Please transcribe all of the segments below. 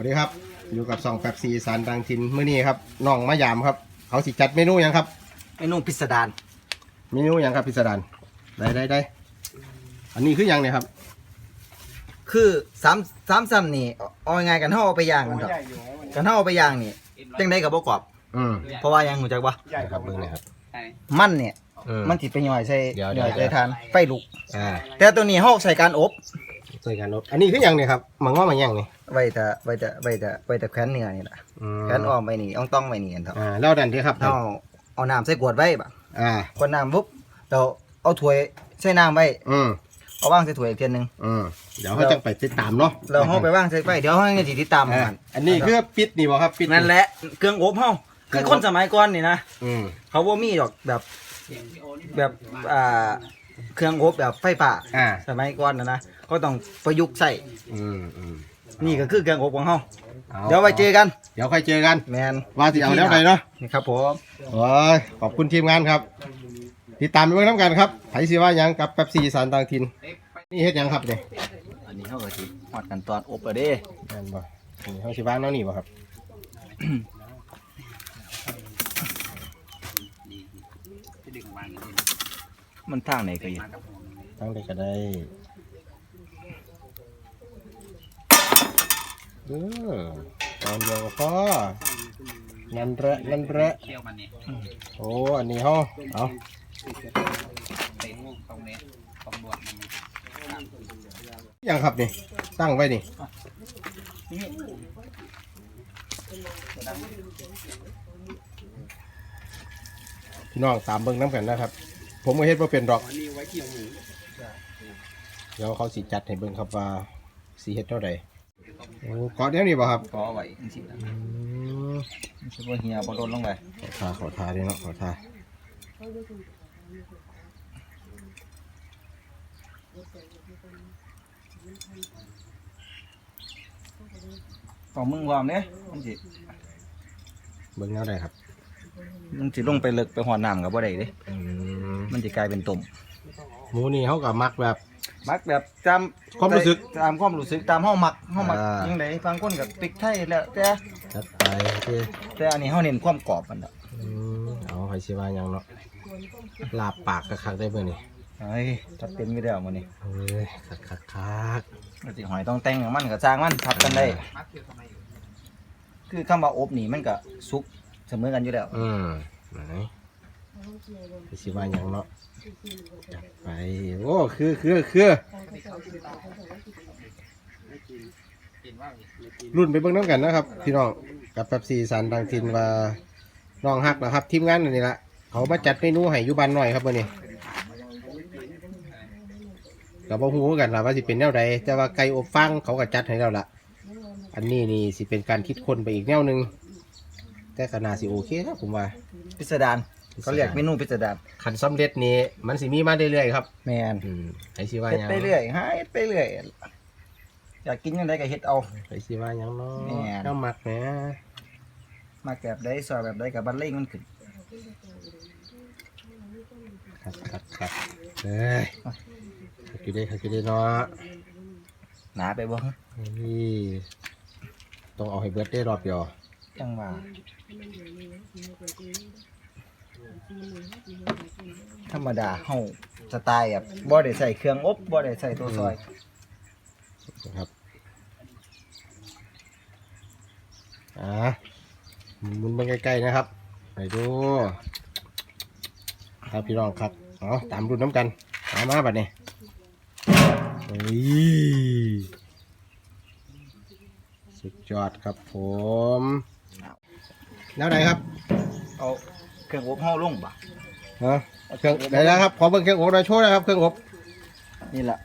วัสดีครับ อยู่กับสองแฟบซีสารดังทินมื้อนี้ครับน้องมะยามครับ เขาสิจัดเมนูหยังครับ เมนูพิสดารเมนูหยังครับพิสดารได้ได้ได้อันนี้คือหยังเนี่ยครับ คือสามสามซ้ำนี่เอาง่ายๆกันเท่าเอาไปย่างกันเถอะกันเท่าเอาไปย่างนี่จังได้กับบ่กรอบ อืมเพราะว่ายังหูจักว่าได้ครับเบิ่งเลยครับมันเนี่ย อืม มันสิไปย่อยใส่เดี๋ยวเดี๋ย่ยว อยใส่ทานไฟลุก อ่าแต่ตัวนี้เฮาใส่การอบ ใส่กันลบอันนี้คือหยังเนี่ยครับมังว่ามันหยังนี่ ไว้แต่ไว้แต่ไว้แต่ไว้แต่แขวนเนื้อนี่ล่ะอืมแขวนอ้อมไว้นี่อ่องต้องไว้นี่กันเถอะอ่าแล้วดันที่ครับเฮาเอาน้ำใส่ขวดไว้บ่ะอ่าขวดน้ำปุ๊บเราเอาถ้วยใส่น้ำไว้อืมเอาวางใส่ถ้วยอีกเทียนหนึงอืมเดี๋ยวเขาจะไปติดตามเนาะแล้วเฮาไปวางใส่ไฟเดี๋ยวเฮาจะสิติดตามอ่ามันอันนี้คือปิดนี่บ่ครับปิดนั่นแหละเครื่องอบเฮาคือคนสมัยก่อนนี่นะ อืมเขาว่ามีดอกแบบแบบอ่าเครื่องอบแบบไฟฟ้าอ่าสมัยก่อนนะนะก็ต้องประยุกต์ใส่อืมอืม นี่ก็คือเครื่องอบของเฮาอาเดี๋ยวไว้เจอกัน เดี๋ยวค่อยเจอกัน แมนว่าสิเอาแล้วไหนเนาะนี่ครับผมโอ้ยขอบคุณทีมงานครับ ติดตามไปเบิ่งน้ำกันครับไผสิว่าหยังกับแป๊บซี่สารต่างถิ่นนี่เฮ็ดหยังครับเนี่ยอันนี้เฮาก็สิฮอดกันตอนอบแล้วเด้ แม่นบ่นี่เฮาสิวางแนวนี้บ่ครับ มันทางไหนก็อยู่ตั้งได้ก็ได้ เออตอนเดียวก็พอนั่นแหละนั่นแหละเที่ยวมันนี่โอ้อันนี้เฮาเอาเตะตรงนี้ตรงบวชมันยังครับนี่ ตั้งไว้นี่พี่น้องตามเบิ่งน้ำกันนะครับ ผมก็เฮ็ดบ่าเป็นดอกนี่ไว้เที่ยวหมูเดี๋ยวเขาสิจัดให้เบิ่งครับว่าสีเฮ็ดเท่าใด โอ้ขอเดี๋ยวนี้บ่ครับก็เอาไว้จังซี่นะอืมมันสิบ่เหี่ยบ่ลดลงไปขอทาขอทาเด้เนาะขอทาต้องมึงความเด้มันสิเบิ่งแนวใดครับมันสิลงไปลึกไปหอดน้ำก็บ่ได้เด้อืมมันสิกลายเป็นต้มหมูนี่เขาก็มักแบบ มักแบบตามความรู้สึกตามความรู้สึกตามเฮามักเฮามักอ่า ยังไงบางคนกับพริกไทยแล้วแต่จัดไปโอเคแต่อันนี้เฮาเน้นความกรอบมันน่ะอืมเอาไปสิว่าหยังเนาะลาบปากคักๆได้เบิ่นี่เฮ้ยจัดเต็มอยู่แล้วมื้อนี้เอ้ยคักคักคักก็สิหอยต้องแต่งของมันก็สร้างมันทับกันได้มัดเที่ยวทำไมคือคำว่าอบนี่มันก็สุกเสมอกันอยู่แล้ว อืมไหน ไปสิว่าหยังเนาะจัดไป โอ้คือคือคือเห็นว่ารุ่นไปเบิ่งน้ำกันนะครับ พี่น้องกับแป๊บซี่สารดังทินว่าน้องฮักนะครับ ทีมงานอันนี่ละเขามาจัดเมนูให้อยู่บ้านหน่อยครับวันนี้ก็บ่ฮู้กันล่ะว่าสิเป็นแนวใดแต่ว่าไก่อบฟางเขาก็จัดให้แล้วล่ะอันนี้นี่สิเป็นการคิดค้นไปอีกแนวหนึงแต่ก็น่าสิโอเคครับผมว่าพิสดาร เขาเรียกเมนูพิสดารขันสำเร็จนี่มันสิมีมาเรื่อยๆครับแม่นอืมไอ้สิว่าเฮ็ดหยังไปเรื่อยหาเฮ็ดไปเรื่อยอยากกินจังไดก็เฮ็ดเอา ไอ้สิว่าหยังเนาะแม่นเจ้ามักแหมมักแบบใดซอยแบบใดก็บัดเล่งมันขึ้นครับครับครับเอ้ยขักอยู่ได้ขักอยู่ได้เนาะหนาไปบ่นี่ต้องเอาให้เบิดได้รอบเดียวจังว่า ธรรมดาเฮาสไตล์แบบบ่ได้ใส่เครื่องอบบ่ได้ใส่ตัวซอย นะครับอ่าหมุนไปใกล้ๆนะครับไปดูครับพี่น้องครับเอาตามรุ่นน้ำกันมามาบัดนี้เฮ้ยสุดยอดครับผม แล้วไหนครับ เอา เครื่องอบเฮาลงบ่ฮะเครื่องไหนนะครับขอเบิ่งเครื่องอบหน่อยโชว์นะครับเครื่องอบนี่ล่ะ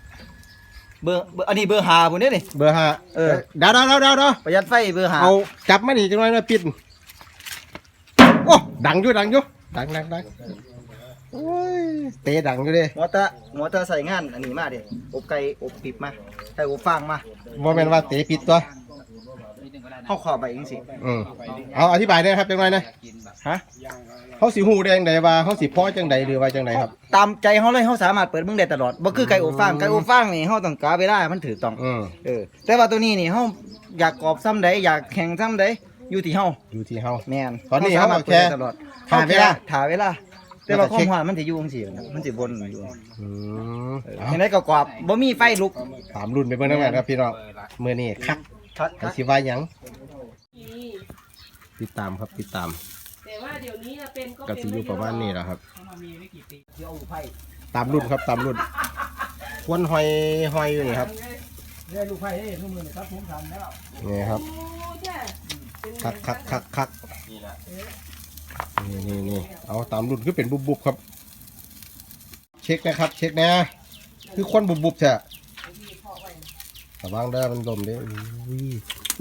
เบอร์เบอร์อันนี้เบอร์5พุ่นเด้นี่ เบอร์ห้าเออเดาวดาวดาวดาวดาวประหยัดไฟเบอร์5เอาจับมาหนีจังเลยนะปิดโอ้ดังอยู่ดังอยู่ดังดังดังโอ้ยเตะดังอยู่เลยหมอตาหมอตาใส่งานอันนี้มาดิอบไก่อบปิบมาไก่อบฟางมาว่าแม่นว่าเตะปิดตัวนิดนึงก็ได้ เฮาขอไปจังซี่อืมเอาอธิบายได้ครับจังไรนะกินแบบฮะเขาสิหูได้จังใดว่าเขาสิเพ่อจังใดหรือว่าจังใดครับ ตามใจเฮาเลยเฮาสามารถเปิดเบิ่งได้ตลอดบ่คือไก่อบฟางไก่อบฟางนี่เฮาต้องกาเวลาให้มันถือต้องอืมเออแต่ว่าตัวนี้นี่เฮาอยากกรอบซ้ำใดอยากแข็งซ้ำใดอยู่ที่เฮาอยู่ที่เฮา แม่นตอนนี้สามารถเฮาแค่เปิดได้ตลอดหาเวลาถาเวลา แต่ว่าความร้อนมันสิอยู่จังซี่นะมันสิวนอยู่อืมเออเอาจังไดก็กรอบบ่มีไฟลุกตามรุ่นไปเบิ่งนำกันครับพี่น้องเปิดละมื้อนี้คัก ครับไอ้สิว่าหยังนี่ติดตามครับติดตามแต่ว่าเดี๋ยวนี้น่ะเป็นก็ก็เป็นสิอยู่ประมาณนี้แหละครับเดี๋ยวไฟตามรุ่นครับตามรุ่นควนหอยหอยอยู่นี่ครับเดี๋ยวลูกไฟเอ้ยทุกมื้อนี่ครับผมทำแล้วนี่ครับโอ้ใช่เป็นคักคักคักคักนี่นี่นี่เอาตามรุ่นคือเป็นบุบบุบครับ เช็คนะครับ เช็คนะ คือควนบุบบุบใช่ ระวังเด้อมันลมเด้อ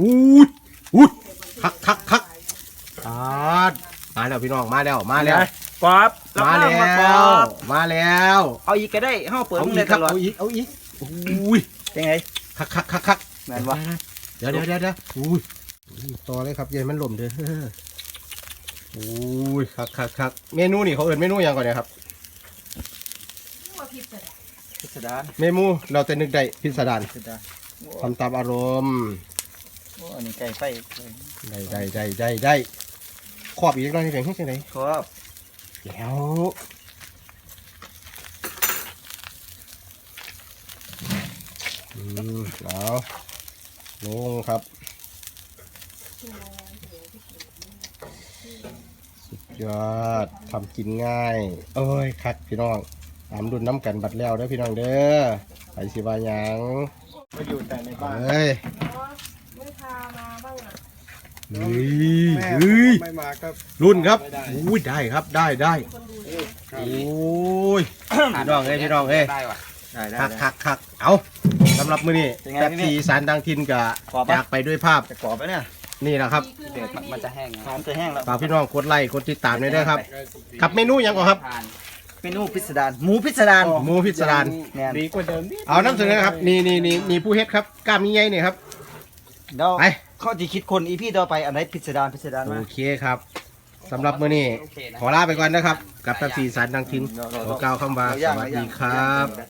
อุ้ยอุ้ยคักคักคักอาดมาแล้วพี่น้องมาแล้วมาแล้ว กรอบมาแล้รับรองกรวอบมาแล้วเอาอีกก็ได้เฮาเปิดเอาเบิ่งอีได้กคตรับลอดเอาอีกเอาอีกอุ้ยจังไงคักคักคักคักแม่นบ่เดี๋ยวเดี๋ยวเดี๋ยวเดี๋ยวอุ้ยอุ้ยต่อเลยครับอยันมันหล่มเด้ออุ้ยคักคักคักเมนูนี่เขาเอิ้นเมนูหยังก่อนเนี่ยครับ พิสดารเมนูเราจะนึกได้พิสดารพิสดาร ทำตามอารมณ์โอ้อันนี้ไก่ไฟได้ได้ได้ได้ได้ขอบอีกหน่อยนี่เป็นที่ไหนครับแล้วอืมเอาลงครับ สุดยอดทำกินง่าย เอ้ยคักพี่น้องตามดุนน้ำกันบัดแล้วเด้อพี่น้องเด้อไปสิว่าหยัง มาอยู่แต่ในบ้านเอ้ยไม่พามาบ้างอะเฮ้ยเฮ้ยไม่มาก็รุ่นครับอุ้ยได้ครับได้ได้โอ้ยพี่น้องเอ้ยพี่น้องเอ้ยได้ว่ะ ได้ได้คักคักคักเอาสำหรับมื้อนี้เป็นไงแป๊บพี่สีสารดังทินกับขอบปะ จากไปด้วยภาพจะกรอบไปเนี่ยนี่แหละครับดีขึ้นไหเดี๋ยวมมันจะแห้งหอมจะแห้งแล้วฝากพี่น้องกดไลค์กดติดตามด้วยนะครับ กับเมนูหยังก่อนครับ ทาน เมนูพิสดารหมูพิสดารหมูพิสดารแม่นดีกว่าเดิมนิดเอาน้ำเสนอครับนี่นี่นี่นี่ผู้เฮ็ดครับกล้ามมีใหญ่นี่ครับ เดี๋ยวไป เขาจะคิดคนอีพี่ต่อไปอันไหนพิสดารพิสดารมา โอเคครับสำหรับมื้อนี้โอเคนะขอลาไปก่อนนะครับ กับแป๊บสีสารดังทินขอกล่าวคำว่าสเอวัสย่างดีครับย่าง